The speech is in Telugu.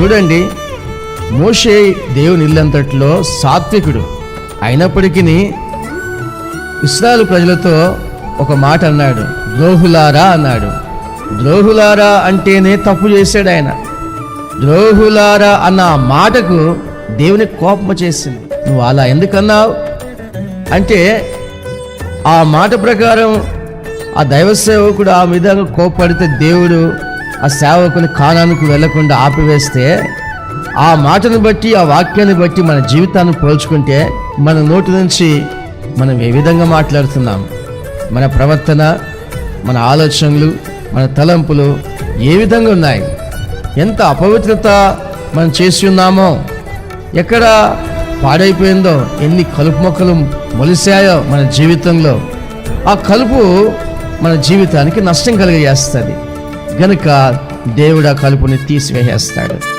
చూడండి మోషే దేవుని ఇల్లంతట్లో సాత్వికుడు. అయినప్పటికీ ఇస్రాయల్ ప్రజలతో ఒక మాట అన్నాడు. ద్రోహులారా అన్నాడు. ద్రోహులారా అంటేనే తప్పు చేశాడు ఆయన. ద్రోహులారా అన్న మాటకు దేవుని కోపం చేసింది. నువ్వు అలా ఎందుకన్నావు? అంటే ఆ మాట ప్రకారం ఆ దైవ సేవకుడు ఆ విధంగా కోపడితే దేవుడు ఆ సేవకుని కానానికి వెళ్ళకుండా ఆపివేస్తే ఆ మాటను బట్టి ఆ వాక్యాన్ని బట్టి మన జీవితాన్ని పోల్చుకుంటే మన నోటి నుంచి మనం ఏ విధంగా మాట్లాడుతున్నాం? మన ప్రవర్తన మన ఆలోచనలు మన తలంపులు ఏ విధంగా ఉన్నాయి? ఎంత అపవిత్రత మనం చేసి ఉన్నామో ఎక్కడ పాడైపోయిందో ఎన్ని కలుపు మొక్కలు మొలిసాయో మన జీవితంలో ఆ కలుపు మన జీవితానికి నష్టం కలిగజేస్తుంది. గనుక దేవుడు ఆ కలుపుని తీసివేసేస్తాడు.